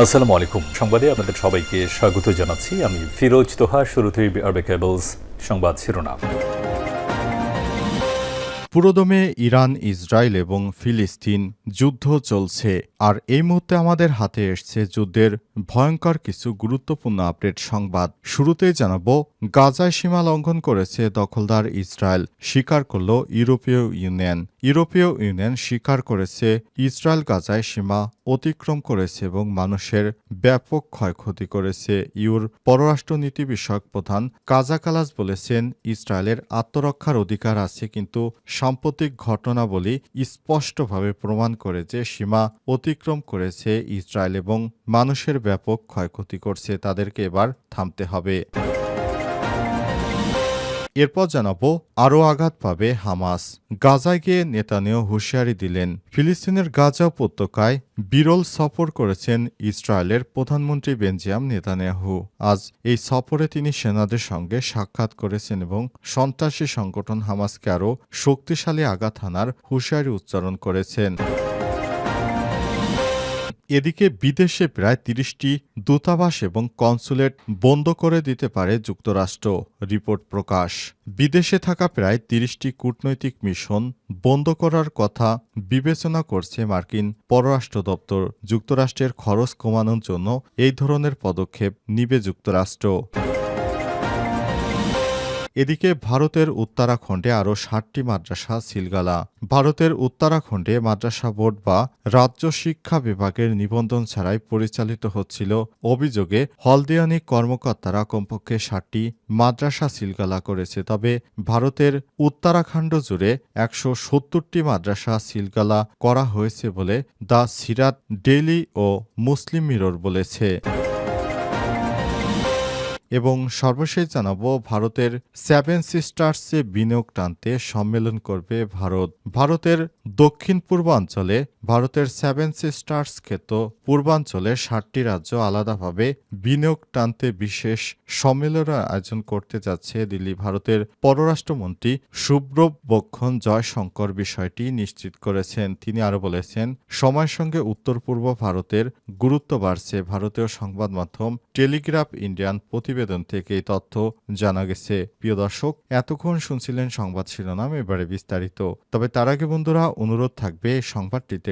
আসসালামু আলাইকুম। সংবাদে আপনাদের সবাইকে স্বাগত জানাচ্ছি। আমি ফিরোজ তোহা শুরুতেই আরবে কেবলস সংবাদ শিরোনাম। পুরোদমে ইরান, ইসরায়েল এবং ফিলিস্তিন যুদ্ধ চলছে, আর এই মুহূর্তে আমাদের হাতে এসছে যুদ্ধের ভয়ঙ্কর কিছু গুরুত্বপূর্ণ আপডেট সংবাদ। শুরুতেই জানাব, গাজায় সীমা লঙ্ঘন করেছে দখলদার ইসরায়েল, স্বীকার করল ইউরোপীয় ইউনিয়ন। ইউরোপীয় ইউনিয়ন স্বীকার করেছে ইসরায়েল গাজায় সীমা অতিক্রম করেছে এবং মানুষের ব্যাপক ক্ষয়ক্ষতি করেছে। ইউর পররাষ্ট্রনীতি বিষয়ক প্রধান কাজা কালাস বলেছেন, ইসরায়েলের আত্মরক্ষার অধিকার আছে কিন্তু সাম্প্রতিক ঘটনাবলী স্পষ্টভাবে প্রমাণ করে যে সীমা অতিক্রম করেছে ইসরায়েল এবং মানুষের ব্যাপক ক্ষয়ক্ষতি করছে। তাদেরকে এবার থামতে হবে। এরপর জানাব আরও আঘাত পাবে হামাস। গাজায় গিয়ে নেতানিয় হুঁশিয়ারি দিলেন। ফিলিস্তিনের গাজা উপত্যকায় বিরল সফর করেছেন ইসরায়েলের প্রধানমন্ত্রী বেঞ্জিয়াম নেতানিয়াহু। আজ এই সফরে তিনি সেনাদের সঙ্গে সাক্ষাৎ করেছেন এবং সন্ত্রাসী সংগঠন হামাসকে আরও শক্তিশালী আঘাত হানার হুঁশিয়ারি উচ্চারণ করেছেন। এদিকে বিদেশে প্রায় তিরিশটি দূতাবাস এবং কনসুলেট বন্ধ করে দিতে পারে যুক্তরাষ্ট্র, রিপোর্ট প্রকাশ। বিদেশে থাকা প্রায় তিরিশটি কূটনৈতিক মিশন বন্ধ করার কথা বিবেচনা করছে মার্কিন পররাষ্ট্র দপ্তর। যুক্তরাষ্ট্রের খরচ কমানোর জন্য এই ধরনের পদক্ষেপ নিবে যুক্তরাষ্ট্র। এদিকে ভারতের উত্তরাখণ্ডে আরও ষাটটি মাদ্রাসা সিলগালা। ভারতের উত্তরাখণ্ডে মাদ্রাসা বোর্ড বা রাজ্য শিক্ষা বিভাগের নিবন্ধন ছাড়াই পরিচালিত হচ্ছিল। অভিযোগে হলদিয়ানি কর্মকর্তারা কমপক্ষে ষাটটি মাদ্রাসা সিলগালা করেছে। তবে ভারতের উত্তরাখণ্ড জুড়ে একশো সত্তরটি মাদ্রাসা সিলগালা করা হয়েছে বলে দ্য সিরাত ডেইলি ও মুসলিম মিরর বলেছে। এবং সর্বশেষ জানাব ভারতের সেভেন সিস্টার্সে বিনিয়োগ টানতে সম্মেলন করবে ভারত। ভারতের দক্ষিণ পূর্বাঞ্চলে ভারতের সেভেন সিস্টার্স খ্যাত পূর্বাঞ্চলে ষাটটি রাজ্য আলাদাভাবে বিনিয়োগ টানতে বিশেষ সম্মেলনের আয়োজন করতে যাচ্ছে দিল্লি ভারতের পররাষ্ট্রমন্ত্রী সুব্রত বক্ষণ জয়শঙ্কর বিষয়টি নিশ্চিত করেছেন। তিনি আরও বলেছেন, সময়ের সঙ্গে উত্তর পূর্ব ভারতের গুরুত্ব বাড়ছে। ভারতীয় সংবাদ মাধ্যম টেলিগ্রাফ ইন্ডিয়ান প্রতিবেদন থেকে এই তথ্য জানা গেছে। প্রিয় দর্শক, এতক্ষণ শুনছিলেন সংবাদ শিরোনাম, এবারে বিস্তারিত। তবে তার আগে বন্ধুরা, অনুরোধ থাকবে সংবাদটিতে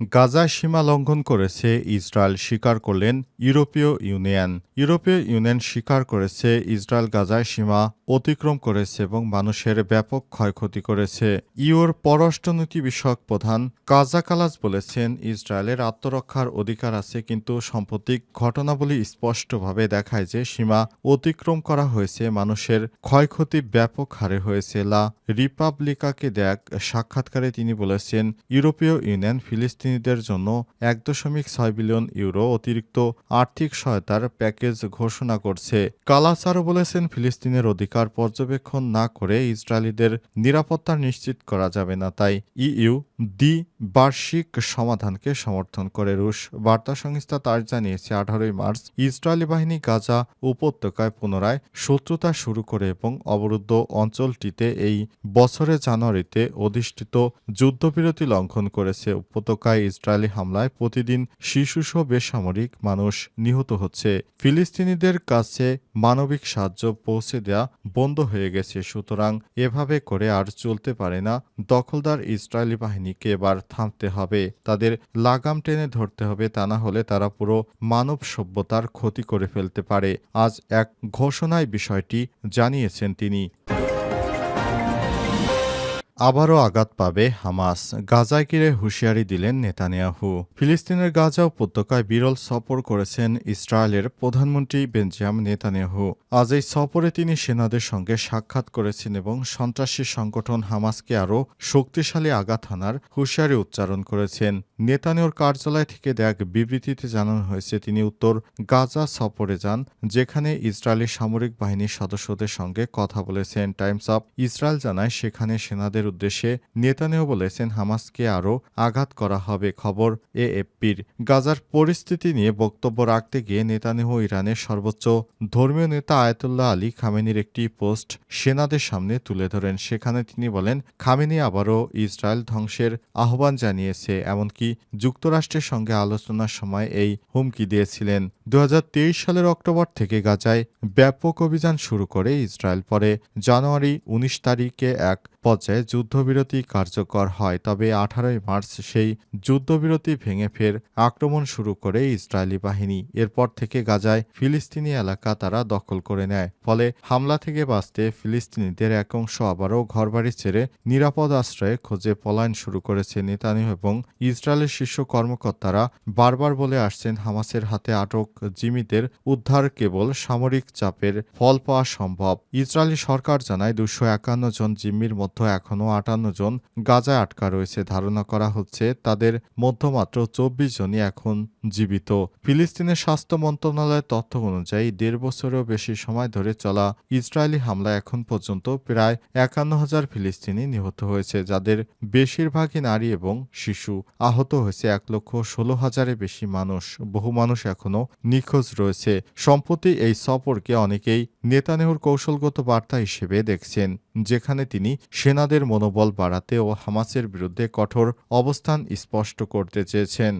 গাজায় সীমা লঙ্ঘন করেছে ইসরায়েল স্বীকার করলেন ইউরোপীয় ইউনিয়ন। ইউরোপীয় ইউনিয়ন স্বীকার করেছে ইসরায়েল গাজায় সীমা অতিক্রম করেছে এবং মানুষের ব্যাপক ক্ষয়ক্ষতি করেছে। ইউর পররাষ্ট্রনীতি বিষয়ক প্রধান কাজা কালাস বলেছেন, ইসরায়েলের আত্মরক্ষার অধিকার আছে কিন্তু সাম্প্রতিক ঘটনাবলী স্পষ্টভাবে দেখায় যে সীমা অতিক্রম করা হয়েছে, মানুষের ক্ষয়ক্ষতি ব্যাপক হারে হয়েছে। লা রিপাবলিকাকে দেখ সাক্ষাৎকারে তিনি বলেছেন, ইউরোপীয় ইউনিয়ন ফিলিস্তিনিদের জন্য এক দশমিক ছয় বিলিয়ন ইউরো অতিরিক্ত আর্থিক সহায়তার প্যাকেজ ঘোষণা করছে। কালাস বলেছেন, ফিলিস্তিনের অধিকার পর্যবেক্ষণ না করে ইসরায়েলিদের নিরাপত্তা নিশ্চিত করা যাবে না, তাই ইইউ দ্বি বার্ষিক সমাধানকে সমর্থন করে রুশ বার্তা সংস্থা তার জানিয়েছে, আঠারোই মার্চ ইসরায়েলি বাহিনী গাজা উপত্যকায় পুনরায় শত্রুতা শুরু করে এবং অবরুদ্ধ অঞ্চলটিতে এই বছরের জানুয়ারিতে অধিষ্ঠিত যুদ্ধবিরতি লঙ্ঘন করেছে। উপত্যকায় ইসরায়েলি হামলায় প্রতিদিন শিশুসহ বেসামরিক মানুষ নিহত হচ্ছে। ফিলিস্তিনিদের কাছে মানবিক সাহায্য পৌঁছে দেয়া বন্ধ হয়ে গেছে, সুতরাং এভাবে করে আর চলতে পারে না। দখলদার ইসরায়েলি বাহিনীকে এবার থামতে হবে। তাদের লাগাম টেনে ধরতে হবে, তা না হলে তারা পুরো মানব সভ্যতার ক্ষতি করে ফেলতে পারে। আজ এক ঘোষণায় বিষয়টি জানিয়েছেন তিনি। আবারও আঘাত পাবে হামাস। গাজায় ঘিরে হুঁশিয়ারি দিলেন নেতানিয়াহু। ফিলিস্তিনের গাজা উপত্যকায় বিরল সফর করেছেন ইসরায়েলের প্রধানমন্ত্রী বেনজিয়াম নেতানিয়াহু। আজ এই সফরে তিনি সেনাদের সঙ্গে সাক্ষাৎ করেছেন এবং সন্ত্রাসী সংগঠন হামাসকে আরও শক্তিশালী আঘাত হানার হুঁশিয়ারি উচ্চারণ করেছেন। নেতানিয়র কার্যালয় থেকে এক বিবৃতিতে জানানো হয়েছে, তিনি উত্তর গাজা সফরে যান, যেখানে ইসরায়েলি সামরিক বাহিনীর সদস্যদের সঙ্গে কথা বলেছেন। টাইমস অফ ইসরায়েল জানায়, সেখানে সেনাদের উদ্দেশ্যে নেতানিয়াহু বলেছেন, হামাসকে আরও আঘাত করা হবে, খবর এএফপির। গাজার পরিস্থিতি নিয়ে বক্তব্য রাখতে গিয়ে নেতানিয়াহু ইরানের সর্বোচ্চ ধর্মীয় নেতা আয়াতুল্লাহ আলী খামেনির একটি পোস্ট সেনাদের সামনে তুলে ধরেন। সেখানে তিনি বলেন, খামেনি আবারও ইসরায়েল ধ্বংসের আহ্বান জানিয়েছে, এমনকি যুক্তরাষ্ট্রের সঙ্গে আলোচনার সময় এই হুমকি দিয়েছিলেন। দু হাজার তেইশ সালের অক্টোবর থেকে গাজায় ব্যাপক অভিযান শুরু করে ইসরায়েল। পরে জানুয়ারি উনিশ তারিখে এক পর্যায়ে যুদ্ধবিরতি কার্যকর হয়, তবে আঠারোই মার্চ সেই যুদ্ধবিরতি ভেঙে ফের আক্রমণ শুরু করে ইসরায়েলি বাহিনী। এরপর থেকে গাজায় ফিলিস্তিনি এলাকা তারা দখল করে নেয়, ফলে হামলা থেকে বাঁচতে ফিলিস্তিনিদের এক অংশ আবারও ঘরবাড়ি ছেড়ে নিরাপদ আশ্রয়ে খোঁজে পলায়ন শুরু করেছে নেতানিয়াহু এবং ইসরায়েলের শীর্ষ কর্মকর্তারা বারবার বলে আসছেন, হামাসের হাতে আটক জিমিদের উদ্ধার কেবল সামরিক চাপের ফল পাওয়া সম্ভব। ইসরায়েলি সরকার জানায়, দুশো একান্ন জন জিম্মির মধ্যে এখনও আটান্ন জন গাজায় আটকা রয়েছে। ধারণা করা হচ্ছে তাদের মধ্যে মাত্র চব্বিশ জনই এখন জীবিত। ফিলিস্তিনের স্বাস্থ্য মন্ত্রণালয়ের তথ্য অনুযায়ী দেড় বছরেরও বেশি সময় ধরে চলা ইসরায়েলি হামলায় এখন পর্যন্ত প্রায় একান্ন হাজার ফিলিস্তিনি নিহত হয়েছে, যাদের বেশিরভাগই নারী এবং শিশু। আহত হয়েছে এক লক্ষ ষোলো হাজারের বেশি মানুষ। বহু মানুষ এখনও নিখোঁজ রয়েছে। সম্প্রতি এই সফরকে অনেকেই নেতানেহুর কৌশলগত বার্তা হিসেবে দেখছেন, যেখানে তিনি সেনাদের মনোবল বাড়াতে ও হামাসের বিরুদ্ধে কঠোর অবস্থান স্পষ্ট করতে চেয়েছেন।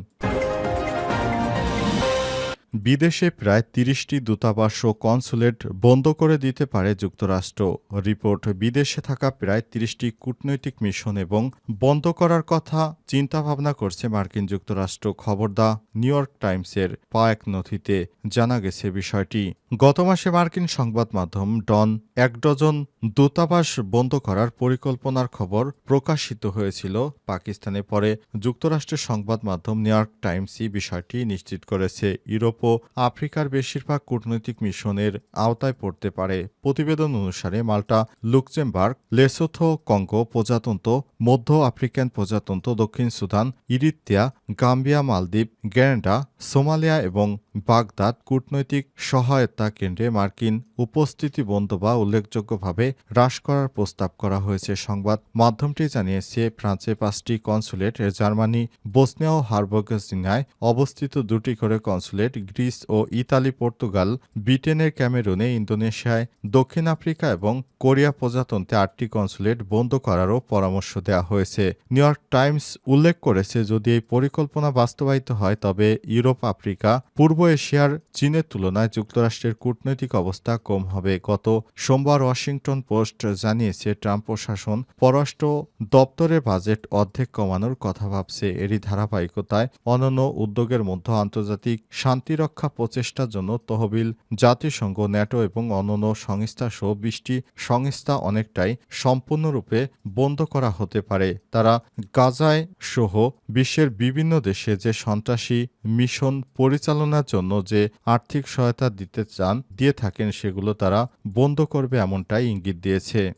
বিদেশে প্রায় তিরিশটি দূতাবাস ও কনসুলেট বন্ধ করে দিতে পারে যুক্তরাষ্ট্র। রিপোর্ট, বিদেশে থাকা প্রায় তিরিশটি কূটনৈতিক মিশন এবং বন্ধ করার কথা চিন্তাভাবনা করছে মার্কিন যুক্তরাষ্ট্র, খবর দা নিউ ইয়র্ক টাইমসের পা এক নথিতে জানা গেছে বিষয়টি। গত মাসে মার্কিন সংবাদ মাধ্যম ডন এক ডজন দূতাবাস বন্ধ করার পরিকল্পনার খবর প্রকাশিত হয়েছিল পাকিস্তানে, পরে যুক্তরাষ্ট্রের সংবাদ মাধ্যম নিউ ইয়র্ক টাইমসই বিষয়টি নিশ্চিত করেছে। ইউরোপ ও আফ্রিকার বেশিরভাগ কূটনৈতিক মিশনের আওতায় পড়তে পারে। প্রতিবেদন অনুসারে মাল্টা লুকজেমবার্গ লেসোথো, কঙ্গো প্রজাতন্ত্র, মধ্য আফ্রিকান প্রজাতন্ত্র, দক্ষিণ সুদান, ইরিত্রিয়া, গাম্বিয়া, মালদ্বীপ, গ্যান্ডা, সোমালিয়া এবং বাগদাদ কূটনৈতিক সহায়তা কেন্দ্রে মার্কিন উপস্থিতি বন্ধ বা উল্লেখযোগ্যভাবে হ্রাস করার প্রস্তাব করা হয়েছে সংবাদ মাধ্যমটি জানিয়েছে। ফ্রান্সে পাঁচটি কনসুলেট, জার্মানি, বসনিয়া ও হার্বগসিনায় অবস্থিত দুটি করে কনসুলেট, গ্রিস ও ইতালি, পর্তুগাল, ব্রিটেনের ক্যামেরুনে, ইন্দোনেশিয়ায়, দক্ষিণ আফ্রিকা এবং কোরিয়া প্রজাতন্ত্রে আটটি কনসুলেট বন্ধ করারও পরামর্শ দেওয়া হয়েছে। নিউ ইয়র্ক টাইমস উল্লেখ করেছে, যদি এই পরিকল্পনা বাস্তবায়িত হয়, তবে ইউরোপ, আফ্রিকা, পূর্ব এশিয়ার চীনের তুলনায় যুক্তরাষ্ট্রের কূটনৈতিক অবস্থা কম হবে। গত সোমবার ওয়াশিংটন পোস্ট জানিয়েছে, ট্রাম্প প্রশাসন পররাষ্ট্র দপ্তরের বাজেট অর্ধেক কমানোর কথা ভাবছে। এরই ধারাবাহিকতায় অনন্য উদ্যোগের মধ্যে আন্তর্জাতিক শান্তিরক্ষা প্রচেষ্টার জন্য তহবিল, জাতিসংঘ, ন্যাটো এবং অন্যান্য সংস্থা সহ বিশটি সংস্থা অনেকটাই সম্পূর্ণরূপে বন্ধ করা হতে পারে। তারা গাজায় সহ বিশ্বের বিভিন্ন দেশে যে সন্ত্রাসী মিশন পরিচালনার জন্য যে আর্থিক সহায়তা দিতে চান, দিয়ে থাকেন, সেগুলো তারা বন্ধ করবে এমনটাই ইঙ্গিত দিয়েছে।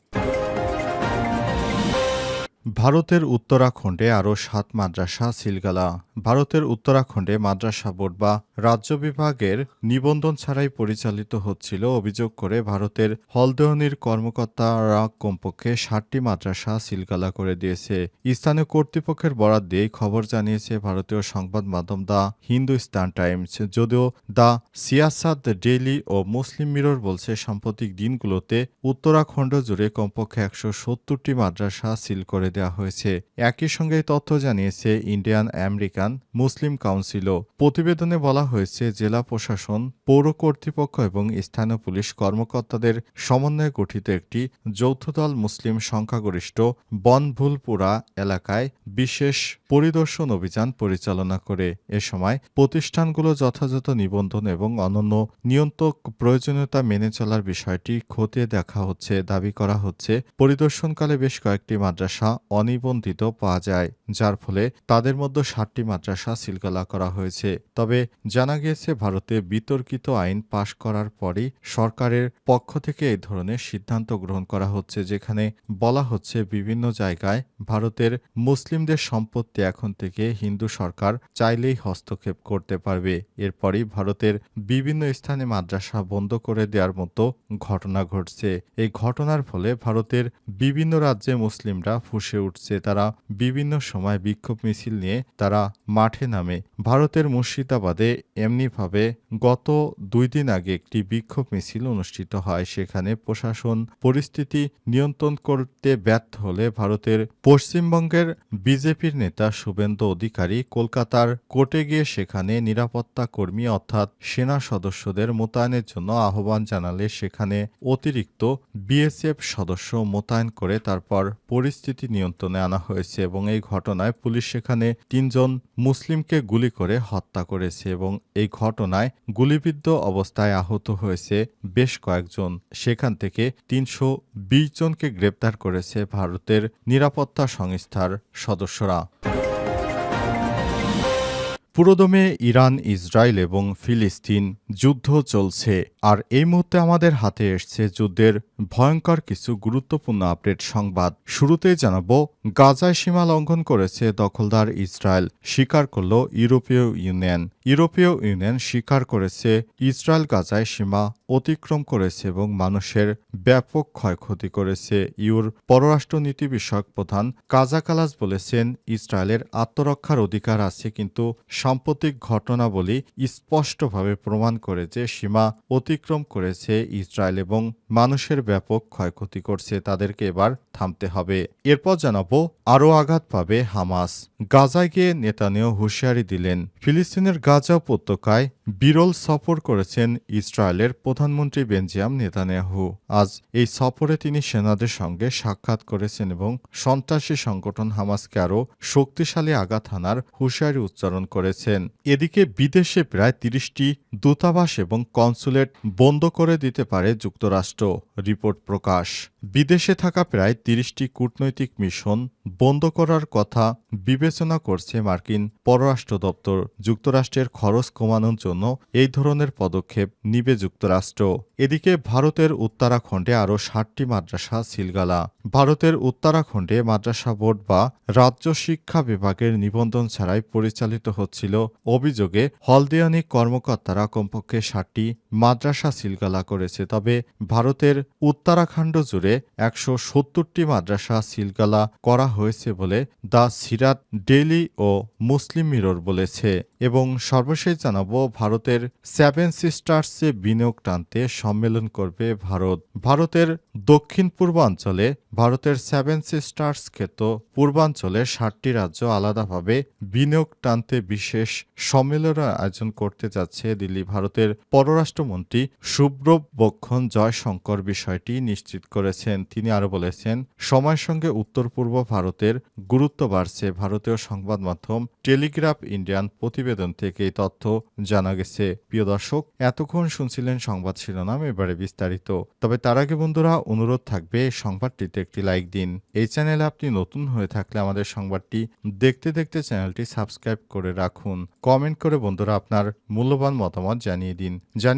ভারতের উত্তরাখণ্ডে আরও সাত মাদ্রাসা, সিলগালা ভারতের উত্তরাখণ্ডে মাদ্রাসা বোর্ড বা রাজ্য বিভাগের নিবন্ধন ছাড়াই পরিচালিত হচ্ছিল অভিযোগ করে ভারতের হলদেহনির কর্মকর্তারা কমপক্ষে ষাটটি মাদ্রাসা সিলগালা করে দিয়েছে। স্থানীয় কর্তৃপক্ষের বরাদ দিয়ে খবর জানিয়েছে ভারতীয় সংবাদ মাধ্যম দ্য হিন্দুস্তান টাইমস। যদিও দ্য সিয়াসাদ ডেইলি ও মুসলিম মিরর বলছে, সাম্প্রতিক দিনগুলোতে উত্তরাখণ্ড জুড়ে কমপক্ষে একশো সত্তরটি মাদ্রাসা সিল করে দেওয়া হয়েছে। একই সঙ্গে তথ্য জানিয়েছে, ইন্ডিয়ান আমেরিকান মুসলিম কাউন্সিলও প্রতিবেদনে বলা হয়েছে, জেলা প্রশাসন, পৌর কর্তৃপক্ষ এবং স্থানীয় পুলিশ কর্মকর্তাদের সমন্বয়ে গঠিত একটি যৌথ দল মুসলিম সংখ্যাগরিষ্ঠ বনভুলপুরা এলাকায় বিশেষ পরিদর্শন অভিযান পরিচালনা করে। এ সময় প্রতিষ্ঠানগুলো যথাযথ নিবন্ধন এবং অনন্য নিয়ন্ত্রক প্রয়োজনীয়তা মেনে চলার বিষয়টি খতিয়ে দেখা হচ্ছে, দাবি করা হচ্ছে। পরিদর্শনকালে বেশ কয়েকটি মাদ্রাসা অনিবন্ধিত পাওয়া যায়, যার ফলে তাদের মধ্যে ষাটটি মাদ্রাসা সিলগালা করা হয়েছে। তবে জানা গিয়েছে, ভারতে বিতর্কিত আইন পাশ করার পরই সরকারের পক্ষ থেকে এই ধরনের সিদ্ধান্ত গ্রহণ করা হচ্ছে, যেখানে বলা হচ্ছে বিভিন্ন জায়গায় ভারতের মুসলিমদের সম্পত্তি এখন থেকে হিন্দু সরকার চাইলেই হস্তক্ষেপ করতে পারবে। এরপরই ভারতের বিভিন্ন স্থানে মাদ্রাসা বন্ধ করে দেওয়ার মতো ঘটনা ঘটছে। এই ঘটনার ফলে ভারতের বিভিন্ন রাজ্যে মুসলিমরা ফুসে উঠছে। তারা বিভিন্ন সময় বিক্ষোভ মিছিল নিয়ে তারা মাঠে নামে। ভারতের মুর্শিদাবাদে এমনিভাবে গত দুই দিন আগে একটি বিক্ষোভ মিছিল অনুষ্ঠিত হয়। সেখানে প্রশাসন পরিস্থিতি নিয়ন্ত্রণ করতে ব্যর্থ হলে ভারতের পশ্চিমবঙ্গের বিজেপির নেতা শুভেন্দু অধিকারী কলকাতার কোর্টে গিয়ে সেখানে নিরাপত্তা কর্মী অর্থাৎ সেনা সদস্যদের মোতায়েনের জন্য আহ্বান জানালে সেখানে অতিরিক্ত বিএসএফ সদস্য মোতায়েন করে তারপর পরিস্থিতি নিয়ন্ত্রণে আনা হয়েছে এবং এই ঘটনায় পুলিশ সেখানে তিনজন মুসলিমকে গুলি করে হত্যা করেছে এবং এই ঘটনায় গুলিবিদ্ধ অবস্থায় আহত হয়েছে বেশ কয়েকজন। সেখান থেকে তিনশো বিশ জনকে গ্রেপ্তার করেছে ভারতের নিরাপত্তা সংস্থার সদস্যরা। পুরোদমে ইরান, ইসরায়েল এবং ফিলিস্তিন যুদ্ধ চলছে, আর এই মুহূর্তে আমাদের হাতে এসছে যুদ্ধের ভয়ঙ্কর কিছু গুরুত্বপূর্ণ আপডেট সংবাদ। শুরুতেই জানাব, গাজায় সীমা লঙ্ঘন করেছে দখলদার ইসরায়েল, স্বীকার করল ইউরোপীয় ইউনিয়ন। ইউরোপীয় ইউনিয়ন স্বীকার করেছে ইসরায়েল গাজায় সীমা অতিক্রম করেছে এবং মানুষের ব্যাপক ক্ষয়ক্ষতি করেছে। ইউর পররাষ্ট্রনীতি বিষয়ক প্রধান কাজা কালাস বলেছেন, ইসরায়েলের আত্মরক্ষার অধিকার আছে কিন্তু সাম্প্রতিক ঘটনাবলী স্পষ্টভাবে প্রমাণ করে যে সীমা অতিক্রম করেছে ইসরায়েল এবং মানুষের ব্যাপক ক্ষয়ক্ষতি করছে, তাদেরকে এবার থামতে হবে। এরপর জানাব আরও আঘাত পাবে হামাস। গাজায় গিয়ে নেতানিয়াহু হুঁশিয়ারি দিলেন, ফিলিস্তিনের গাজা উপত্যকায় বিরল সফর করেছেন ইসরায়েলের প্রধানমন্ত্রী বেঞ্জিয়াম নেতানিয়াহু। আজ এই সফরে তিনি সেনাদের সঙ্গে সাক্ষাৎ করেছেন এবং সন্ত্রাসী সংগঠন হামাসকে আরও শক্তিশালী আঘাত হানার হুঁশিয়ারি উচ্চারণ করেছেন। এদিকে বিদেশে প্রায় তিরিশটি দূতাবাস এবং কনসুলেট বন্ধ করে দিতে পারে যুক্তরাষ্ট্র, রিপোর্ট প্রকাশ। বিদেশে থাকা প্রায় তিরিশটি কূটনৈতিক মিশন বন্ধ করার কথা বিবেচনা করছে মার্কিন পররাষ্ট্র দপ্তর। যুক্তরাষ্ট্রের খরচ কমানোর জন্য এই ধরনের পদক্ষেপ নিবে যুক্তরাষ্ট্র। এদিকে ভারতের উত্তরাখণ্ডে আরও ষাটটি মাদ্রাসা সিলগালা। ভারতের উত্তরাখণ্ডে মাদ্রাসা বোর্ড বা রাজ্য শিক্ষা বিভাগের নিবন্ধন ছাড়াই পরিচালিত হচ্ছিল। অভিযোগে হলদিয়ানি কর্মকর্তারা কমপক্ষে ষাটটি মাদ্রাসা সিলগালা করেছে, তবে ভারতের উত্তরাখণ্ড জুড়ে একশো সত্তরটি মাদ্রাসা সিলগালা করা হয়েছে বলে দ্য সিরাত ডেইলি ও মুসলিম মিরর বলেছে। এবং সর্বশেষ জানাব, ভারতের সেভেন সিস্টার্সে বিনিয়োগ টানতে সম্মেলন করবে ভারত। ভারতের দক্ষিণ পূর্বাঞ্চলে ভারতের সেভেন সিস্টার্স খ্যাত পূর্বাঞ্চলে ষাটটি রাজ্য আলাদাভাবে বিনিয়োগ টানতে বিশেষ সম্মেলনের আয়োজন করতে যাচ্ছে দিল্লি। ভারতের পররাষ্ট্রমন্ত্রী সুব্রত বক্ষণ জয়শঙ্কর বিষয়টি নিশ্চিত করেছেন। তিনি আরও বলেছেন, সময়ের সঙ্গে উত্তর পূর্ব ভারতের গুরুত্ব বাড়ছে। ভারতীয় সংবাদ মাধ্যম টেলিগ্রাফ ইন্ডিয়ান প্রতিবেদন থেকে এই তথ্য জানা গেছে। প্রিয় দর্শক, এতক্ষণ শুনছিলেন সংবাদ শিরোনাম, এবারে বিস্তারিত। তবে তার আগে বন্ধুরা, অনুরোধ থাকবে সংবাদটিতে একটি লাইক দিন। এই চ্যানেলে আপনি নতুন হয়ে থাকলে আমাদের সংবাদটি দেখতে দেখতে চ্যানেলটি সাবস্ক্রাইব করে রাখুন। কমেন্ট করে বন্ধুরা আপনার মূল্যবান মতামত জানিয়ে দিন।